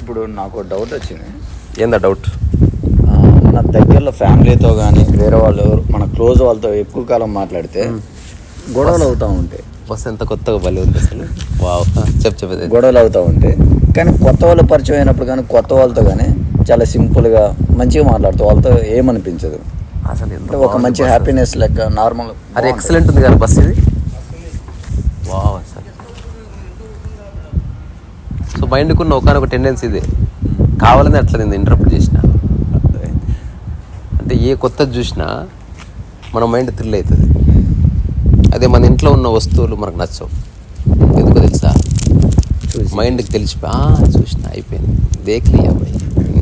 ఇప్పుడు నాకు డౌట్ వచ్చింది. ఏందా డౌట్ మన దగ్గరలో ఫ్యామిలీతో కానీ వేరే వాళ్ళు మన క్లోజ్ వాళ్ళతో ఎక్కువ కాలం మాట్లాడితే గొడవలు అవుతూ ఉంటాయి. బస్ ఎంత కొత్తగా భలే ఉంది అసలు? వావ్. చెప్పు చెప్పేది గొడవలు అవుతూ ఉంటాయి. కానీ కొత్త వాళ్ళు పరిచయం అయినప్పుడు కానీ కొత్త వాళ్ళతో కానీ చాలా సింపుల్గా మంచిగా మాట్లాడుతూ వాళ్ళతో ఏమనిపించదు. అసలు ఎంత ఒక మంచి. హ్యాపీనెస్ లెక్క నార్మల్ అది ఎక్సలెంట్ ఉంది కదా బస్ ఇది? వావ్ అసలు. సో మైండ్కి ఉన్న ఒకనొక టెండెన్సీ ఇది. కావాలని అట్లా నేను ఇంటర్ప్రిట్ చేసిన. అంటే ఏ కొత్తది చూసినా మన మైండ్ థ్రిల్ అవుతుంది. అదే మన ఇంట్లో ఉన్న వస్తువులు మనకు నచ్చవు. ఎందుకో తెలుసా. మైండ్కి తెలిసిపోయి "ఆ, చూసిన అయిపోయింది. దేక్లీ అబ్బాయి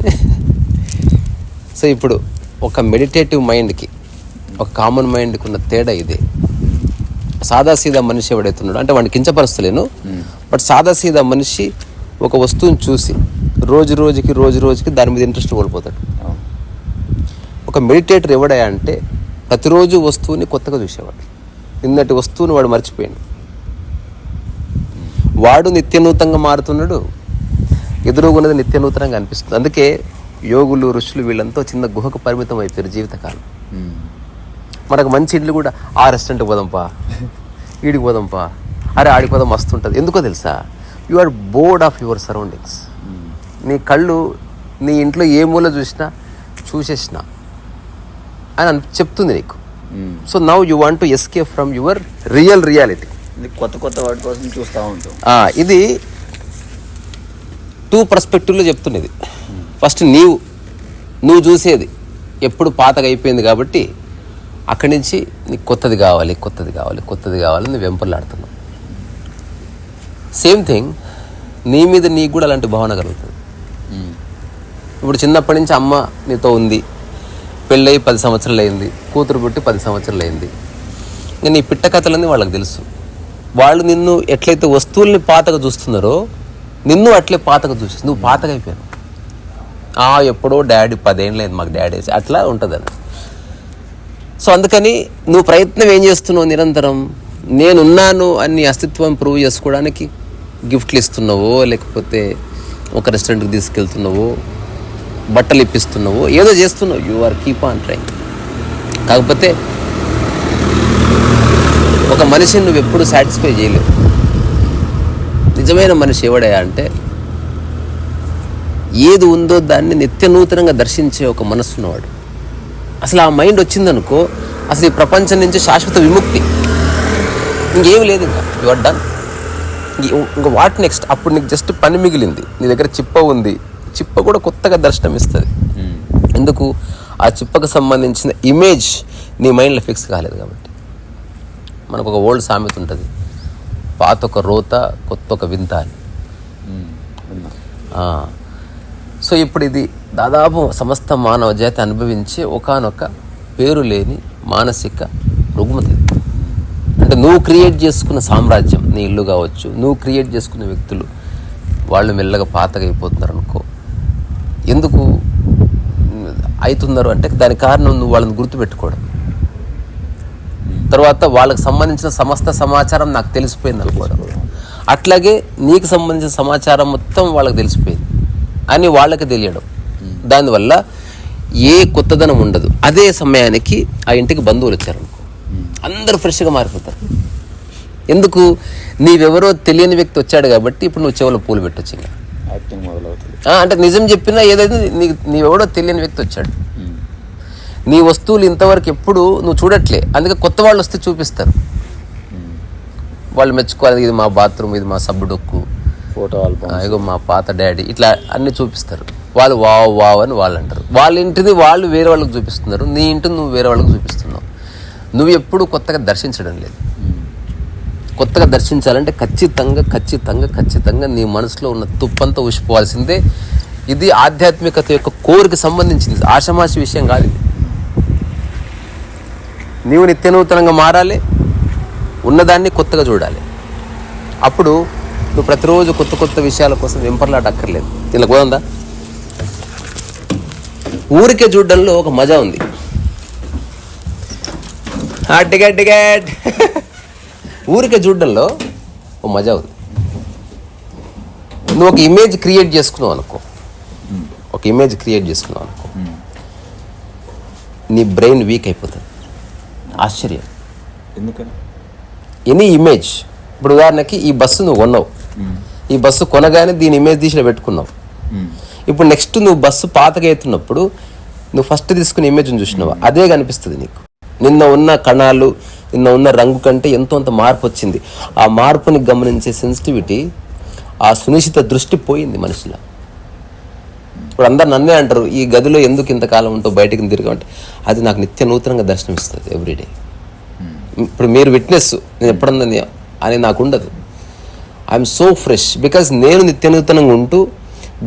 సో ఇప్పుడు ఒక మెడిటేటివ్ మైండ్కి ఒక కామన్ మైండ్కి ఉన్న తేడా ఇదే. సాదాసీదా మనిషి ఎవడైతున్నాడో అంటే వాడిని కించపరుస్తలేను. బట్ సాదాసీదా మనిషి ఒక వస్తువుని చూసి రోజు రోజుకి రోజు రోజుకి దాని మీద ఇంట్రెస్ట్ కోల్పోతాడు. అవును. ఒక మెడిటేటర్ ఎవడయా అంటే ప్రతిరోజు వస్తువుని కొత్తగా చూసేవాడు. నిన్నటి వస్తువుని వాడు మర్చిపోయాడు. వాడు నిత్యనూతంగా మారుతున్నాడు. ఎదురుగున్నది నిత్యనూతనంగా అనిపిస్తుంది. అందుకే యోగులు ఋషులు వీళ్ళంతా చిన్న గుహకు పరిమితం అయిపోయారు జీవితకాలం. మనకు మంచి ఇల్లు కూడా ఆ రెస్టారెంట్కి పోదాంపా ఈడికి పోదాంపా అరే ఆడికి పోదాం మస్తుంటుంది. ఎందుకో తెలుసా? You are bored of your surroundings నీ కళ్ళు నీ ఇంట్లో ఏ మూల చూసినా చూసేసిన అని అని చెప్తుంది నీకు. So now you want to escape from your real reality కొత్త కొత్త వాటి కోసం చూస్తూ ఉంటాం. ఇది టూ పర్స్పెక్టివ్లో చెప్తున్నది. ఫస్ట్ నీవు నువ్వు చూసేది. ఎప్పుడు పాతగా అయిపోయింది కాబట్టి అక్కడి నుంచి నీకు కొత్తది కావాలి కొత్తది కావాలి కొత్తది కావాలి నువ్వు వెంపర్లాడుతున్నావు. సేమ్ థింగ్ నీ మీద నీకు కూడా అలాంటి భావన కలుగుతుంది. ఇప్పుడు చిన్నప్పటి నుంచి అమ్మ నీతో ఉంది. పెళ్ళయి పది సంవత్సరాలు అయింది కూతురు పుట్టి పది సంవత్సరాలు అయింది ఇంకా నీ పిట్ట కథలన్నీ వాళ్ళకి తెలుసు. వాళ్ళు నిన్ను ఎట్లయితే వస్తువుల్ని పాతగా చూస్తున్నారో నిన్ను అట్లే పాతగా చూసి నువ్వు పాతగా అయిపోయావు ఆ ఎప్పుడో డాడీ పదేళ్ళు లేదు మాకు డాడీ వేసి. అట్లా ఉంటుంది సో అందుకని నువ్వు ప్రయత్నం ఏం చేస్తున్నావు నిరంతరం? నేనున్నాను అని అస్తిత్వం ప్రూవ్ చేసుకోవడానికి గిఫ్ట్లు ఇస్తున్నావో లేకపోతే ఒక రెస్టారెంట్కి తీసుకెళ్తున్నావో బట్టలు ఇప్పిస్తున్నావో ఏదో చేస్తున్నావు. You are keep on try కాకపోతే ఒక మనిషిని నువ్వు ఎప్పుడు సాటిస్ఫై చేయలేవు. నిజమైన మనిషి ఎవడయా అంటే ఏది ఉందో దాన్ని నిత్య నూతనంగా దర్శించే ఒక మనస్సు ఉన్నవాడు అసలు ఆ మైండ్ వచ్చిందనుకో అసలు ఈ ప్రపంచం నుంచి శాశ్వత విముక్తి. ఇంకేం లేదు ఇంకా. యు ఆర్ డన్ ఇంకా వాట్ నెక్స్ట్ అప్పుడు నీకు జస్ట్ పని మిగిలింది. నీ దగ్గర చిప్ప ఉంది. చిప్ప కూడా కొత్తగా దర్శనం ఇస్తుంది. ఉమ్. ఎందుకు? ఆ చిప్పకు సంబంధించిన ఇమేజ్ నీ మైండ్లో ఫిక్స్ కాలేదు కాబట్టి. మనకు ఒక ఓల్డ్ సామెత ఉంటుంది. పాత ఒక రోత కొత్త ఒక వింత అని. ఆ. సో ఇప్పుడు ఇది దాదాపు సమస్త మానవ జాతి అనుభవించే ఒకానొక పేరు లేని మానసిక రుగ్మత ఇది. అంటే నువ్వు క్రియేట్ చేసుకున్న సామ్రాజ్యం నీ ఇల్లు కావచ్చు నువ్వు క్రియేట్ చేసుకున్న వ్యక్తులు వాళ్ళు మెల్లగా పాతగైపోతున్నారు అనుకో. ఎందుకు అవుతున్నారు అంటే దాని కారణం నువ్వు వాళ్ళని గుర్తుపెట్టుకోవడం. తర్వాత వాళ్ళకి సంబంధించిన సమస్త సమాచారం నాకు తెలిసిపోయింది అనుకోవడం. అట్లాగే నీకు సంబంధించిన సమాచారం మొత్తం వాళ్ళకి తెలిసిపోయింది. అని వాళ్ళకి తెలియడం. దానివల్ల ఏ కొత్తదనం ఉండదు. అదే సమయానికి ఆ ఇంటికి బంధువులు వచ్చారనుకో. అందరూ ఫ్రెష్గా మారిపోతారు. ఎందుకు? నీవెవరో తెలియని వ్యక్తి వచ్చాడు కాబట్టి ఇప్పుడు నువ్వు చెవులో పూలు పెట్టొచ్చు ఇంకా అంటే నిజం చెప్పినా ఏదైతే నీ నీవెవడో తెలియని వ్యక్తి వచ్చాడు. నీ వస్తువులు ఇంతవరకు ఎప్పుడు నువ్వు చూడట్లే. అందుకే కొత్త వాళ్ళు వస్తే చూపిస్తారు. వాళ్ళు మెచ్చుకోవాలి ఇది మా బాత్రూమ్ ఇది మా సబ్బు డొక్కు. ఫోటో ఆల్బమ్ ఇగో మా పాత డాడీ. ఇట్లా అన్ని చూపిస్తారు. వాళ్ళు వావ్ వావ్ అని వాళ్ళు అంటారు వాళ్ళ ఇంటిది వాళ్ళు వేరే వాళ్ళకి చూపిస్తున్నారు. నీ ఇంటిని నువ్వు వేరే వాళ్ళకి చూపిస్తున్నావు. నువ్వు ఎప్పుడు కొత్తగా దర్శించడం లేదు. కొత్తగా దర్శించాలంటే ఖచ్చితంగా ఖచ్చితంగా ఖచ్చితంగా నీ మనసులో ఉన్న తుప్పంతా ఉసిపోవాల్సిందే ఇది ఆధ్యాత్మికత యొక్క కోరిక సంబంధించింది. ఆషమాషి విషయం కాదు ఇది. నీవు నిత్యనూతనంగా మారాలి. ఉన్నదాన్ని కొత్తగా చూడాలి. అప్పుడు నువ్వు ప్రతిరోజు కొత్త కొత్త విషయాల కోసం వెంపర్లాట అక్కర్లేదు దీనికి పోదా ఊరికే చూడడంలో ఒక మజా ఉంది. Ticket ticket. ఊరికే చూడడంలో ఓ మజా ఉంది. నువ్వు ఒక ఇమేజ్ క్రియేట్ చేసుకున్నావు అనుకో. ఒక ఇమేజ్ క్రియేట్ చేసుకున్నావు అనుకో. నీ బ్రెయిన్ వీక్ అయిపోతుంది. ఆశ్చర్యం. ఎందుకని? ఎనీ ఇమేజ్ ఇప్పుడు ఉదాహరణకి ఈ బస్సు నువ్వు కొన్నావు. ఈ బస్సు కొనగానే దీని ఇమేజ్ తీసి ఈడ పెట్టుకున్నావు ఇప్పుడు నెక్స్ట్ నువ్వు బస్సు పాతగా అవుతున్నప్పుడు నువ్వు ఫస్ట్ తీసుకునే ఇమేజ్ చూసినావు? అదే కనిపిస్తుంది నీకు. నిన్న ఉన్న కణాలు నిన్న ఉన్న రంగు కంటే ఎంతో అంత మార్పు వచ్చింది. ఆ మార్పుని గమనించే సెన్సిటివిటీ ఆ సునిశ్చిత దృష్టి పోయింది మనిషిలో. ఇప్పుడు అందరు నన్నే అంటారు ఈ గదిలో ఎందుకు ఇంతకాలం ఉంటావు బయటికి తిరగమంటే? అది నాకు నిత్య నూతనంగా దర్శనమిస్తుంది ఎవ్రీడే ఇప్పుడు మీరు విట్నెస్ నేను ఎప్పుడన్నా అని నాకు ఉండదు ఐఎమ్ సో ఫ్రెష్ బికాజ్ నేను నిత్య నూతనంగా ఉంటూ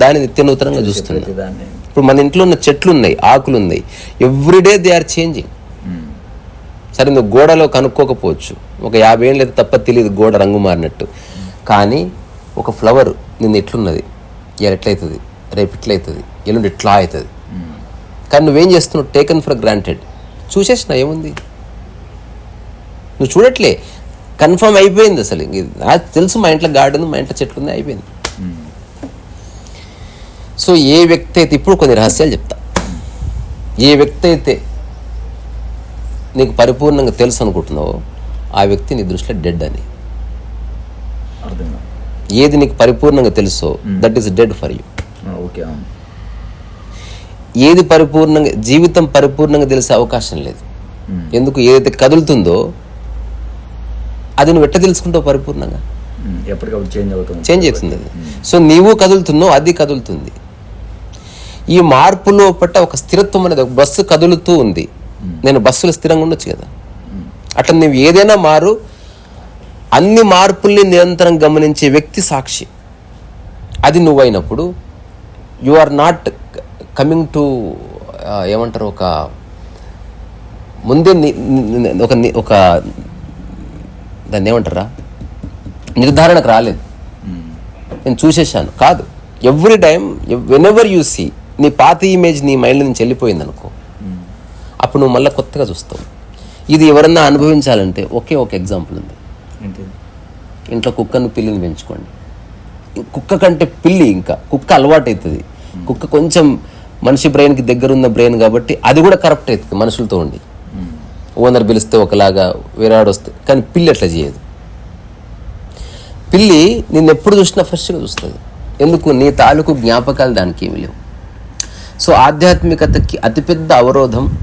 దాన్ని నిత్య నూతనంగా చూస్తున్నాను. ఇప్పుడు మన ఇంట్లో ఉన్న చెట్లు ఉన్నాయి ఆకులు ఉన్నాయి ఎవ్రీడే దే ఆర్ చేంజింగ్ సరే నువ్వు గోడలో కనుక్కోకపోవచ్చు. ఒక యాభై ఏళ్ళు అయితే తప్ప తెలియదు గోడ రంగు మారినట్టు. కానీ ఒక ఫ్లవర్ నిన్న ఎట్లున్నది? ఇవాళ ఎట్లయితుంది? రేపు ఇట్లయితుంది ఎల్లుండి ఇట్లా అవుతుంది? కానీ నువ్వేం చేస్తున్నావు? టేకన్ ఫర్ గ్రాంటెడ్ చూసేసిన ఏముంది? నువ్వు చూడట్లే. కన్ఫర్మ్ అయిపోయింది అసలు. నాకు తెలుసు మా ఇంట్లో గార్డెన్ మా ఇంట్లో చెట్లు ఉన్నాయి అయిపోయింది. సో ఏ వ్యక్తి అయితే ఇప్పుడు కొన్ని రహస్యాలు చెప్తా. ఏ వ్యక్తి అయితే నీకు పరిపూర్ణంగా తెలుసు అనుకుంటున్నావో ఆ వ్యక్తి నీ దృష్టిలో డెడ్ అని. ఏది నీకు పరిపూర్ణంగా తెలుసో that is dead for you ఏది పరిపూర్ణంగా జీవితం పరిపూర్ణంగా తెలిసే అవకాశం లేదు. ఎందుకు ఏదైతే కదులుతుందో అది నువ్వు ఎట్ట తెలుసుకుంటావు పరిపూర్ణంగా? ఎప్పటికప్పుడు చేంజ్ అవుతుంది. చేంజ్ అవుతుంది అది. సో నీవు కదులుతున్నావు అది కదులుతుంది. ఈ మార్పు లోపట ఒక స్థిరత్వం అనేది ఒక బస్సు కదులుతూ ఉంది. నేను బస్సులో స్థిరంగా ఉండొచ్చు కదా. అట్లా నువ్వు ఏదైనా మారు అన్ని మార్పుల్ని నిరంతరం గమనించే వ్యక్తి సాక్షి. అది నువ్వైనప్పుడు you are not coming to ఏమంటారు ఒక ముందే ఒక దాన్ని ఏమంటారా? నిర్ధారణకు రాలేదు. నేను చూసేసాను కాదు. Every time whenever you see నీ పాత ఇమేజ్ నీ మైండ్ నుంచి వెళ్ళిపోయింది అనుకో. అప్పుడు నువ్వు మళ్ళీ కొత్తగా చూస్తావు. ఇది ఎవరన్నా అనుభవించాలంటే ఒకే ఒక ఎగ్జాంపుల్ ఉంది. ఇంట్లో కుక్కను పిల్లిని పెంచుకోండి. కుక్క కంటే పిల్లి ఇంకా. కుక్క అలవాటు అవుతుంది కుక్క కొంచెం మనిషి బ్రెయిన్కి దగ్గర ఉన్న బ్రెయిన్ కాబట్టి అది కూడా కరప్ట్ అవుతుంది మనుషులతో ఉండి. ఓనర్ పిలిస్తే ఒకలాగా వేరేవాడు వస్తే కానీ పిల్లి అట్లా చేయదు. పిల్లి నిన్ను ఎప్పుడు చూసినా ఫ్రెష్గా చూస్తుంది. ఎందుకు? నీ తాలూకు జ్ఞాపకాలు దానికి ఏమి లేవు. సో ఆధ్యాత్మికతకి అతిపెద్ద అవరోధం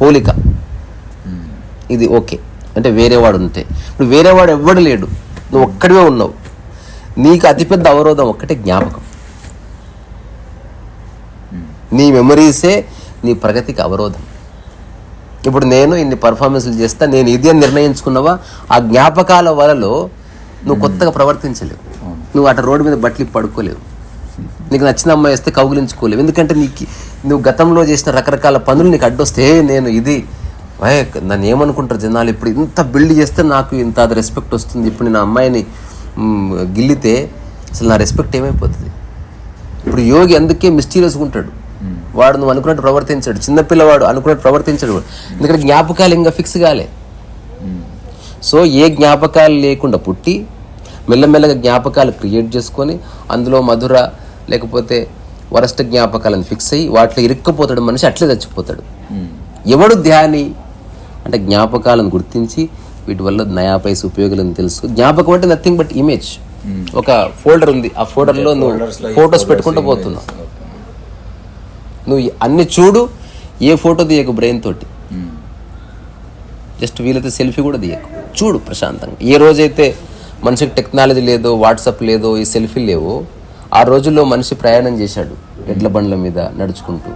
పోలిక. ఇది ఓకే. అంటే వేరేవాడు ఉంటే. ఇప్పుడు వేరేవాడు ఎవ్వడు లేడు. నువ్వు ఒక్కడివే ఉన్నావు. నీకు అతిపెద్ద అవరోధం ఒక్కటే జ్ఞాపకం. నీ మెమరీసే నీ ప్రగతికి అవరోధం. ఇప్పుడు నేను ఇన్ని పర్ఫార్మెన్స్లు చేస్తా నేను ఇది అని నిర్ణయించుకున్నావా? ఆ జ్ఞాపకాల వలలో నువ్వు కొత్తగా ప్రవర్తించలేవు. నువ్వు అటు రోడ్డు మీద బట్టలు పడుకోలేవు. నీకు నచ్చిన అమ్మాయి వస్తే కౌగిలించుకోలేవు. ఎందుకంటే నీకు నువ్వు గతంలో చేసిన రకరకాల పనులు నీకు అడ్డొస్తే నేను ఇది. "ఏ, నన్ను ఏమనుకుంటారు జనాలు? ఇప్పుడు ఇంత బిల్డ్ చేస్తే నాకు ఇంత అది రెస్పెక్ట్ వస్తుంది. ఇప్పుడు నేను అమ్మాయిని గిల్లితే అసలు నా రెస్పెక్ట్ ఏమైపోతుంది? ఇప్పుడు యోగి అందుకే మిస్టీరియస్గా ఉంటాడు. వాడు నువ్వు అనుకున్నట్టు ప్రవర్తించాడు. చిన్నపిల్లవాడు అనుకున్నట్టు ప్రవర్తించాడు. ఎందుకంటే జ్ఞాపకాలు ఇంకా ఫిక్స్ కాలే సో ఏ జ్ఞాపకాలు లేకుండా పుట్టి మెల్లమెల్లగా జ్ఞాపకాలు క్రియేట్ చేసుకొని అందులో మధుర లేకపోతే వరస్ట్ జ్ఞాపకాలను ఫిక్స్ అయ్యి వాటిలో ఇరుక్కుపోతాడు మనిషి అట్లే చచ్చిపోతాడు. ఎవడు ధ్యాని? అంటే జ్ఞాపకాలను గుర్తించి వీటి వల్ల నయా పైస ఉపయోగాలను తెలుసు. జ్ఞాపకం అంటే నథింగ్ బట్ ఇమేజ్ ఒక ఫోల్డర్ ఉంది. ఆ ఫోల్డర్లో నువ్వు ఫొటోస్ పెట్టుకుంటూ పోతున్నావు. నువ్వు అన్ని చూడు ఏ ఫోటో తీయకు బ్రెయిన్ తోటి. జస్ట్ వీలైతే సెల్ఫీ కూడా తీయకు. చూడు ప్రశాంతంగా. ఏ రోజైతే మనిషికి టెక్నాలజీ లేదో వాట్సాప్ లేదో ఈ సెల్ఫీ లేవో ఆ రోజుల్లో మనిషి ప్రయాణం చేశాడు. ఎడ్ల బండ్ల మీద నడుచుకుంటూ.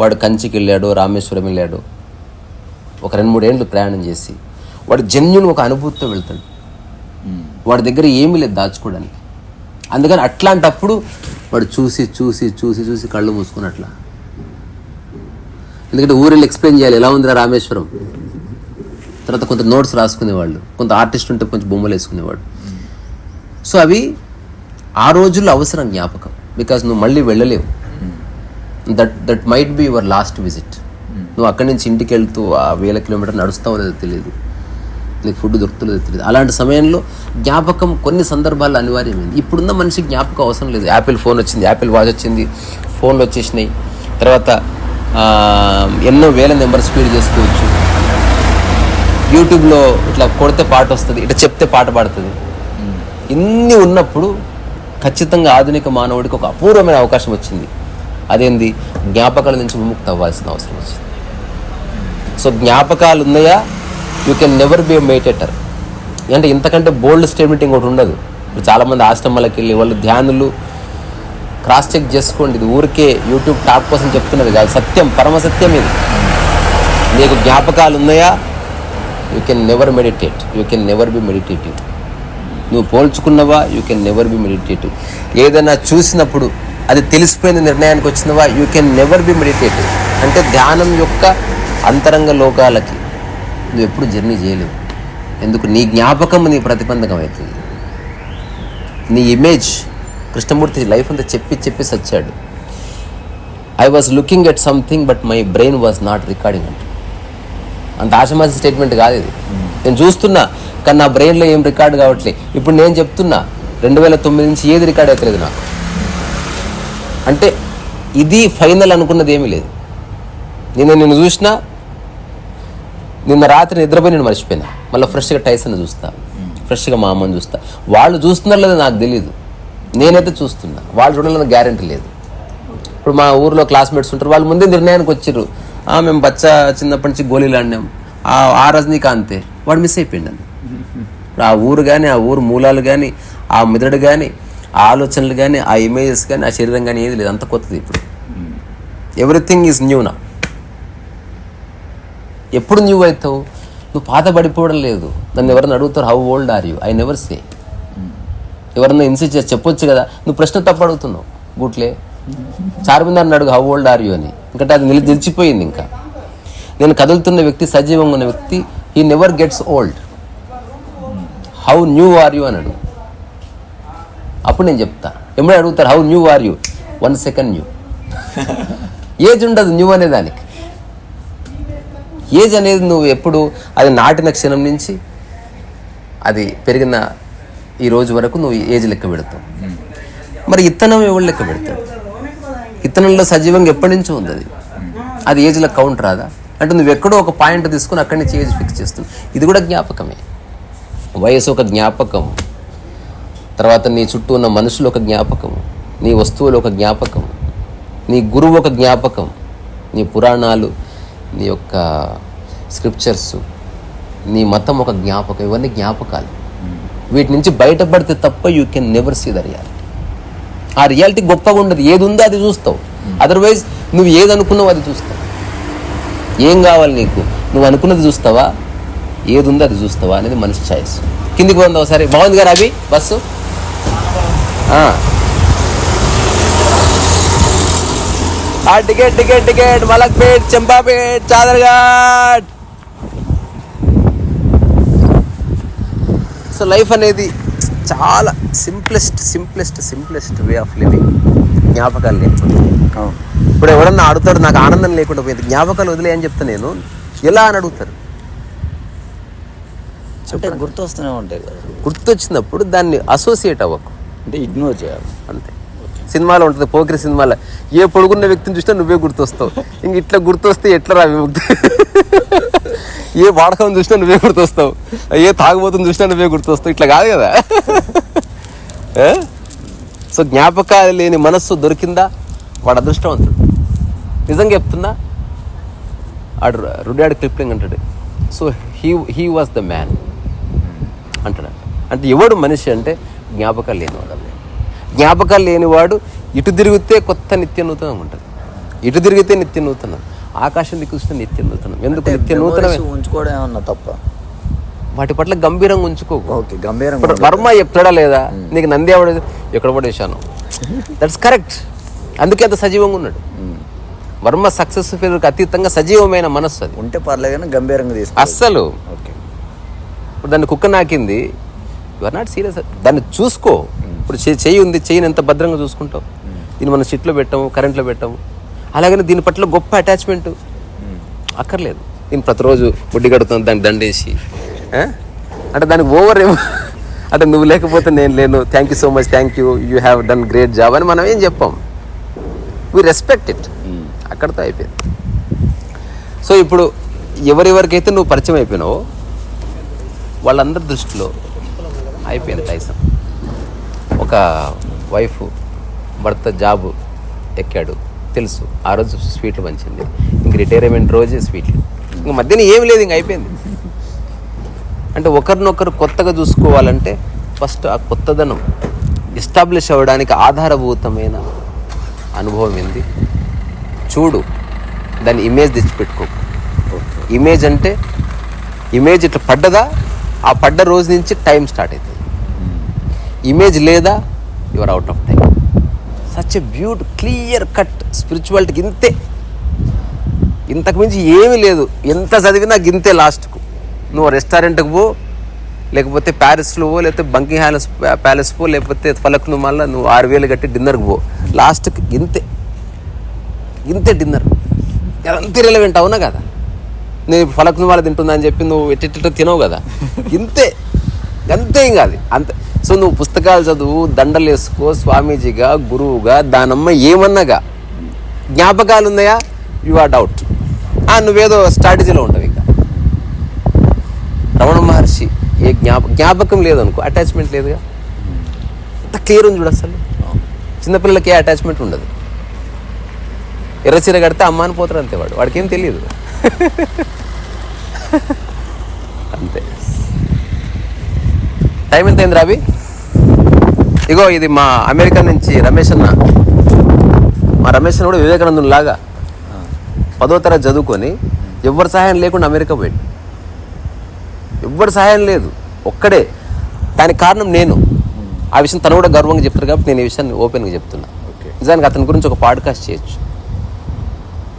వాడు కంచికి వెళ్ళాడు రామేశ్వరం వెళ్ళాడు ఒక రెండు మూడేళ్ళు ప్రయాణం చేసి వాడు జన్యున్ ఒక అనుభూతితో వెళ్తాడు. వాడి దగ్గర ఏమీ లేదు దాచుకోవడానికి. అందుకని అట్లాంటప్పుడు వాడు చూసి చూసి చూసి చూసి కళ్ళు మూసుకుని అట్లా ఎందుకంటే ఊరిలో ఎక్స్ప్లెయిన్ చేయాలి. ఎలా ఉందిరా రామేశ్వరం? తర్వాత కొంత నోట్స్ రాసుకునేవాళ్ళు. కొంత ఆర్టిస్ట్ ఉంటే కొంచెం బొమ్మలు వేసుకునేవాడు సో అవి ఆ రోజుల్లో అవసరం జ్ఞాపకం. బికాజ్ నువ్వు మళ్ళీ వెళ్ళలేవు. That that might be your last visit నువ్వు అక్కడి నుంచి ఇంటికి వెళ్తూ ఆ వేల కిలోమీటర్ నడుస్తావు లేదో తెలియదు నీకు ఫుడ్ దొరుకుతుందో తెలియదు అలాంటి సమయంలో జ్ఞాపకం కొన్ని సందర్భాల్లో అనివార్యమైంది. ఇప్పుడున్న మనిషికి జ్ఞాపకం అవసరం లేదు. యాపిల్ ఫోన్ వచ్చింది. యాపిల్ వాచ్ వచ్చింది. ఫోన్లు వచ్చేసినాయి. తర్వాత ఎన్నో వేల నెంబర్ స్పీడ్ చేసుకోవచ్చు. యూట్యూబ్లో ఇట్లా కొడితే పాట వస్తుంది ఇట్లా చెప్తే పాట పాడుతుంది. ఇన్ని ఉన్నప్పుడు ఖచ్చితంగా ఆధునిక మానవుడికి ఒక అపూర్వమైన అవకాశం వచ్చింది. అదేంది? జ్ఞాపకాల నుంచి విముక్తి అవ్వాల్సిన అవసరం వచ్చింది. సో జ్ఞాపకాలు ఉన్నాయా? You can never be meditator అంటే ఇంతకంటే బోల్డ్ స్టేట్మెంట్ ఇంకోటి ఉండదు. ఇప్పుడు చాలామంది ఆశ్రమాలకు వెళ్ళి వాళ్ళు ధ్యానులు క్రాస్ చెక్ చేసుకోండి. ఇది ఊరికే యూట్యూబ్ టాప్ కోసం చెప్తున్నది కాదు. సత్యం పరమ సత్యం ఇది. నీకు జ్ఞాపకాలు ఉన్నాయా? You can never meditate you can never be meditative నువ్వు పోల్చుకున్నవా? You can never be meditative ఏదైనా చూసినప్పుడు అది తెలిసిపోయిన నిర్ణయానికి వచ్చినవా? You can never be meditative అంటే ధ్యానం యొక్క అంతరంగ లోకాలకి నువ్వు ఎప్పుడు జర్నీ చేయలేవు. ఎందుకు? నీ జ్ఞాపకం నీ ప్రతిబంధకం అవుతుంది నీ ఇమేజ్ కృష్ణమూర్తి లైఫ్ అంతా చెప్పి చెప్పి సచ్చాడు. I was looking at something but my brain was not recording అంటే అంత ఆశమాసి స్టేట్మెంట్ కాదు ఇది. నేను చూస్తున్నా కానీ నా బ్రెయిన్లో ఏం రికార్డ్ కావట్లే. ఇప్పుడు నేను చెప్తున్నా రెండు వేల తొమ్మిది నుంచి ఏది రికార్డ్ అవుతలేదు నాకు. అంటే ఇది ఫైనల్ అనుకున్నది ఏమీ లేదు. నిన్న నేను చూసినా నిన్న రాత్రి నిద్రపోయి నేను మర్చిపోయినా. మళ్ళీ ఫ్రెష్గా టైసన్ చూస్తా. ఫ్రెష్గా మా అమ్మని చూస్తా. వాళ్ళు చూస్తున్నారో లేదో నాకు తెలియదు నేనైతే చూస్తున్నా. వాళ్ళు చూడాలని గ్యారంటీ లేదు. ఇప్పుడు మా ఊర్లో క్లాస్మేట్స్ ఉంటారు వాళ్ళు ముందే నిర్ణయానికి వచ్చారు "ఆ, మేము బచ్చా చిన్నప్పటి నుంచి గోళీలు ఆడినాం. ఆ ఆ రజనీకాంతే. వాడు మిస్ అయిపోయిండు ఇప్పుడు ఆ ఊరు కానీ ఆ ఊరు మూలాలు కానీ ఆ మెదడు కానీ ఆ ఆలోచనలు కానీ ఆ ఇమేజెస్ కానీ ఆ శరీరం కానీ ఏది లేదు. అంత కొత్తది ఇప్పుడు. ఎవ్రీథింగ్ ఈజ్ న్యూ నా ఎప్పుడు న్యూ అవుతావు? నువ్వు పాత పడిపోవడం లేదు. నన్ను ఎవరిని అడుగుతారు how old are you I never say ఎవరన్నా ఇన్సిస్ట్ చేసి చెప్పొచ్చు కదా. నువ్వు ప్రశ్న తప్పు అడుగుతున్నావు. గుట్లే చార్మినార్ని అడుగు హౌ ఓల్డ్ ఆర్ యూ అని. ఎందుకంటే అది నిలి నిలిచిపోయింది ఇంకా. నేను కదులుతున్న వ్యక్తి సజీవంగా ఉన్న వ్యక్తి he never gets old how new are you అని అడుగు. అప్పుడు నేను చెప్తా. ఎప్పుడే అడుగుతారు how new are you one second new age ఉండదు న్యూ అనే దానికి. ఏజ్ అనేది నువ్వు ఎప్పుడు అది నాటిన క్షణం నుంచి అది పెరిగిన ఈ రోజు వరకు నువ్వు ఏజ్ లెక్క పెడతావు. మరి ఇత్తనం ఎవడు లెక్క పెడతాడు? ఇత్తనంలో సజీవంగా ఎప్పటి నుంచో ఉంది అది. అది ఏజ్లో కౌంట్ రాదా? అంటే నువ్వు ఎక్కడో ఒక పాయింట్ తీసుకుని అక్కడి నుంచి ఏజ్ ఫిక్స్ చేస్తున్నావు ఇది కూడా జ్ఞాపకమే. వయసు ఒక జ్ఞాపకం. తర్వాత నీ చుట్టూ ఉన్న మనుషులు ఒక జ్ఞాపకం. నీ వస్తువులు ఒక జ్ఞాపకం. నీ గురువు ఒక జ్ఞాపకం. నీ పురాణాలు నీ యొక్క స్క్రిప్చర్స్ నీ మతం ఒక జ్ఞాపకం. ఇవన్నీ జ్ఞాపకాలు. వీటి నుంచి బయటపడితే తప్ప you can never see the reality ఆ రియాలిటీ గొప్పగా ఉండదు. ఏది ఉందో అది చూస్తావు. అదర్వైజ్ నువ్వు ఏది అనుకున్నావు అది చూస్తావు. ఏం కావాలి నీకు? నువ్వు అనుకున్నది చూస్తావా? ఏది ఉందో అది చూస్తావా అనేది మనిషి చాయిస్ కిందికి పోందావు ఒకసారి. బాగుంది కదా అవి బస్సు? ఆ. ఆ ticket ticket ticket. Malakpet Champapet Chaderghat. So life అనేది చాలా simplest simplest simplest way of living జ్ఞాపకాలు లేకుండా ఇప్పుడు ఎవడన్నా అడుగుతాడు నాకు ఆనందం లేకుండా పోయింది జ్ఞాపకాలు వదిలే అని చెప్తా నేను ఎలా అని అడుగుతారు. అంటే గుర్తొస్తూనే ఉంటాయి గుర్తొచ్చినప్పుడు దాన్ని అసోసియేట్ అవ్వకు. అంటే ఇగ్నోర్ చేయాలి. అంతే. సినిమాలో ఉంటుంది పోకిరి సినిమాలో ఏ పొడుగున్న వ్యక్తిని చూసినా నువ్వే గుర్తొస్తావు. ఇంక ఇట్లా గుర్తొస్తే ఎట్లా రా విముక్తి? ఏ వాడకం చూసినా నువ్వే గుర్తొస్తావు. ఏ తాగుబోతుని చూసినా నువ్వే గుర్తొస్తావు. ఇట్లా కాదు కదా. సో జ్ఞాపకాలు లేని మనస్సు దొరికిందా? వాడు అదృష్టవంతుడు. నిజంగా చెప్తున్నా ఆడు రుడ్యాడు క్లిప్లింగ్ అంటాడు. So he he was the man అంటాడు అంటే ఎవడు మనిషి అంటే జ్ఞాపకాలు లేనివాడు అన్నమాట. జ్ఞాపకాలు లేనివాడు ఇటు తిరిగితే కొత్త నిత్య నూతనం ఉంటుంది. ఇటు తిరిగితే నిత్య నూతనం. ఆకాశం దిక్కు చూస్తే నిత్య నూతనం ఎందుకు నిత్య Memories ఉంచుకోవడం ఏమన్నా తప్ప? వాటి పట్ల గంభీరంగా ఉంచుకోకు ఓకే గంభీరంగా వర్మ చెప్తాడా లేదా? నీకు నంది ఆవిడ ఎక్కడ పడేశాను దట్స్ కరెక్ట్ అందుకే అంత సజీవంగా ఉన్నాడు. వర్మ సక్సెస్ ఫెయిల్కి అతీతంగా సజీవమైన మనస్సు అది. ఉంటే పర్లేదు గంభీరంగా తీసుకో. అస్సలు. ఓకే. ఇప్పుడు దాన్ని కుక్క నాకింది. యు ఆర్ నాట్ సీరియస్ దాన్ని చూసుకో. ఇప్పుడు చెయ్యి చెయ్యి ఉంది చెయ్యిని ఎంత భద్రంగా చూసుకుంటావు? దీన్ని మనం షిట్లో పెట్టాము కరెంట్లో పెట్టాము. అలాగనే దీని పట్ల గొప్ప అటాచ్మెంట్ అక్కర్లేదు. నేను ప్రతిరోజు వడ్డీ కడుతున్నాను దానికి దండేసి? అంటే దానికి ఓవర్ ఏమో. అంటే నువ్వు లేకపోతే నేను లేను. Thank you so much thank you you have done great job అని మనం ఏం చెప్పాం. వీ రెస్పెక్ట్ ఇట్ అక్కడితో అయిపోయింది. సో ఇప్పుడు ఎవరెవరికైతే నువ్వు పరిచయం అయిపోయినావో వాళ్ళందరి దృష్టిలో అయిపోయింది టైసన్ ఒక వైఫ్ భర్త జాబు ఎక్కాడు. తెలుసు. ఆ రోజు స్వీట్లు పంచింది ఇంక రిటైర్మెంట్ రోజే స్వీట్లు. ఇంక మధ్యన ఏమి లేదు ఇంక అయిపోయింది. అంటే ఒకరినొకరు కొత్తగా చూసుకోవాలంటే ఫస్ట్ ఆ కొత్తదనం ఎస్టాబ్లిష్ అవ్వడానికి ఆధారభూతమైన అనుభవం ఏంది? చూడు దాని ఇమేజ్ తెచ్చిపెట్టుకో. ఇమేజ్ అంటే ఇమేజ్ ఇట్లా పడ్డదా? ఆ పడ్డ రోజు నుంచి టైం స్టార్ట్ అవుతుంది. ఇమేజ్ లేదా? Your out of time such a beaut clear cut స్పిరిచువాలిటీకి ఇంతే ఇంతకు మించి ఏమీ లేదు. ఎంత చదివినా గింతే లాస్ట్కు. నువ్వు రెస్టారెంట్కి పో లేకపోతే ప్యారిస్లో పో లేకపోతే బంకీ హ్యాలెస్ ప్యాలెస్ పో లేకపోతే ఫలక్ మళ్ళీ నువ్వు ఆరు వేలు కట్టి డిన్నర్కి పో. లాస్ట్కి ఇంతే ఇంతే డిన్నర్. అంత రిలవెంట్ అవునా కదా? నేను ఫలక్ నుమాల తింటుందని చెప్పి నువ్వు ఎట్టి తినవు కదా? ఇంతే అంతే ఇంకా కాదు. అంతే సో నువ్వు పుస్తకాలు చదువు దండలు వేసుకో స్వామీజీగా గురువుగా దానమ్మ ఏమన్నాగా? జ్ఞాపకాలు ఉన్నాయా? యు ఆర్ డౌట్ నువ్వేదో స్ట్రాటజీలో ఉంటావు ఇంకా. రమణ మహర్షి ఏ జ్ఞాప జ్ఞాపకం లేదనుకో అటాచ్మెంట్ లేదుగా? అంత క్లియర్ ఉంది చూడు అసలు. చిన్నపిల్లలకి ఏ అటాచ్మెంట్ ఉండదు. ఎర్రచీర కడితే అమ్మ అని పోతారు అంతే వాడు. వాడికి ఏం తెలియదు. అంతే. టైం ఎంత అయింది రావి ఇగో ఇది మా అమెరికా నుంచి రమేష్ అన్న. మా రమేష్ అన్న కూడా వివేకానందం లాగా పదో తరగతి చదువుకొని ఎవరి సహాయం లేకుండా అమెరికా పోయాడు. ఎవ్వరి సహాయం లేదు. ఒక్కడే. దానికి కారణం నేను. ఆ విషయం తను కూడా గర్వంగా చెప్తారు కాబట్టి నేను ఈ విషయాన్ని ఓపెన్గా చెప్తున్నా. ఓకే. నిజానికి అతని గురించి ఒక పాడ్కాస్ట్ చేయొచ్చు.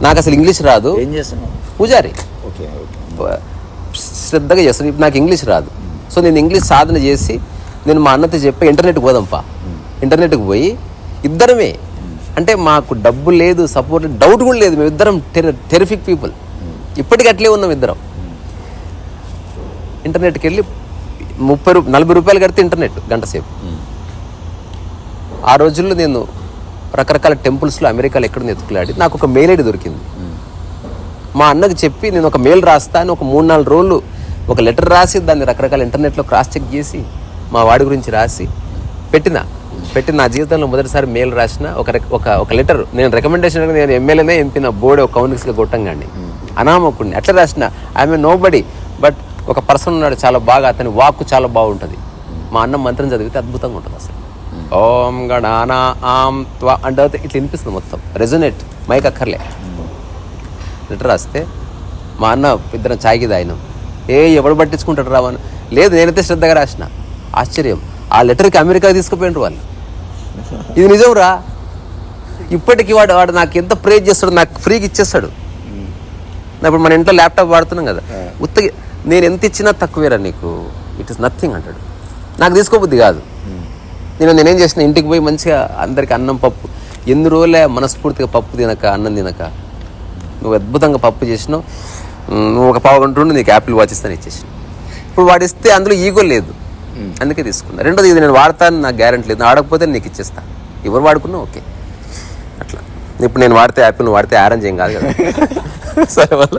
నాకు అసలు ఇంగ్లీష్ రాదు. పూజారి. శ్రద్ధగా చేస్తాను. ఇప్పుడు నాకు ఇంగ్లీష్ రాదు. సో నేను ఇంగ్లీష్ సాధన చేసి నేను మా అన్నతో చెప్పి ఇంటర్నెట్కి పోదాంపా. ఇంటర్నెట్కి పోయి ఇద్దరమే. అంటే మాకు డబ్బు లేదు సపోర్ట్ డౌట్ కూడా లేదు. మేము ఇద్దరం టెరిఫిక్ పీపుల్. ఇప్పటికి అట్లే ఉన్నాం ఇద్దరం. ఇంటర్నెట్కి వెళ్ళి ముప్పై రూ నలభై రూపాయలు కడితే ఇంటర్నెట్ గంట సేపు. ఆ రోజుల్లో నేను రకరకాల టెంపుల్స్లో అమెరికాలో ఎక్కడ ఎత్తుకులాడి నాకు ఒక మెయిల్ ఐడి దొరికింది. మా అన్నకు చెప్పి నేను ఒక మెయిల్ రాస్తా అని ఒక మూడు నాలుగు రోజులు ఒక లెటర్ రాసి దాన్ని రకరకాల ఇంటర్నెట్లో క్రాస్ చెక్ చేసి మా వాడి గురించి రాసి పెట్టిన. పెట్టి నా జీవితంలో మొదటిసారి మెయిల్ రాసిన ఒక ఒక ఒక లెటర్. నేను రికమెండేషన్ నేను ఎమ్మెల్యేనే ఎంపిన బోర్డు ఒక కౌన్సిల్స్గా కొట్టంగాండి అనామకుడిని. ఎట్లా రాసిన. ఐఎమ్ నో బడి బట్ ఒక పర్సన్ ఉన్నాడు చాలా బాగా అతని వాక్కు చాలా బాగుంటుంది. మా అన్న మంత్రం చదివితే అద్భుతంగా ఉంటుంది అసలు. ఓం గణానా ఆం త్వా అంటే ఇట్లా వినిపిస్తుంది మొత్తం. రెజొనేట్ మైక్ అక్కర్లే. లెటర్ రాస్తే మా అన్న ఇద్దరం ఛాయ్కి తాగినాం. ఏ ఎవడు పట్టించుకుంటాడు రావని లేదు నేనైతే శ్రద్ధగా రాసిన. ఆశ్చర్యం. ఆ లెటర్కి అమెరికా తీసుకుపోయినారు వాళ్ళు. ఇది నిజం రా? ఇప్పటికి వాడు వాడు నాకు ఎంత ప్రేజ్ చేస్తాడు నాకు ఫ్రీగా ఇచ్చేస్తాడు. నా ఇప్పుడు మన ఇంట్లో ల్యాప్టాప్ వాడుతున్నాం కదా. ఉత్తగి నేను ఎంత ఇచ్చినా తక్కువేరా నీకు. ఇట్ ఇస్ నథింగ్ అంటాడు. నాకు తీసుకోబుద్ది కాదు. నేను నేనేం చేసిన? ఇంటికి పోయి మంచిగా అందరికి అన్నం పప్పు. ఎన్ని రోజులే మనస్ఫూర్తిగా పప్పు తినక అన్నం తినక. నువ్వు అద్భుతంగా పప్పు చేసినావు. నువ్వు ఒక పావు గంట ఉండి నీకు యాపిల్ వాచ్ ఇస్తాను ఇచ్చేసి. ఇప్పుడు వాడు ఇస్తే అందులో ఈగో లేదు. అందుకే తీసుకున్నా. రెండోది ఇది నేను వాడతాను నాకు గ్యారెంటీ లేదు. ఆడకపోతే నీకు ఇచ్చేస్తా. ఎవరు వాడుకున్నా ఓకే. అట్లా. ఇప్పుడు నేను వాడితే యాపిల్ నువ్వు వాడితే ఆరెంజ్ ఏం కాదు కదా. సరే వల్ల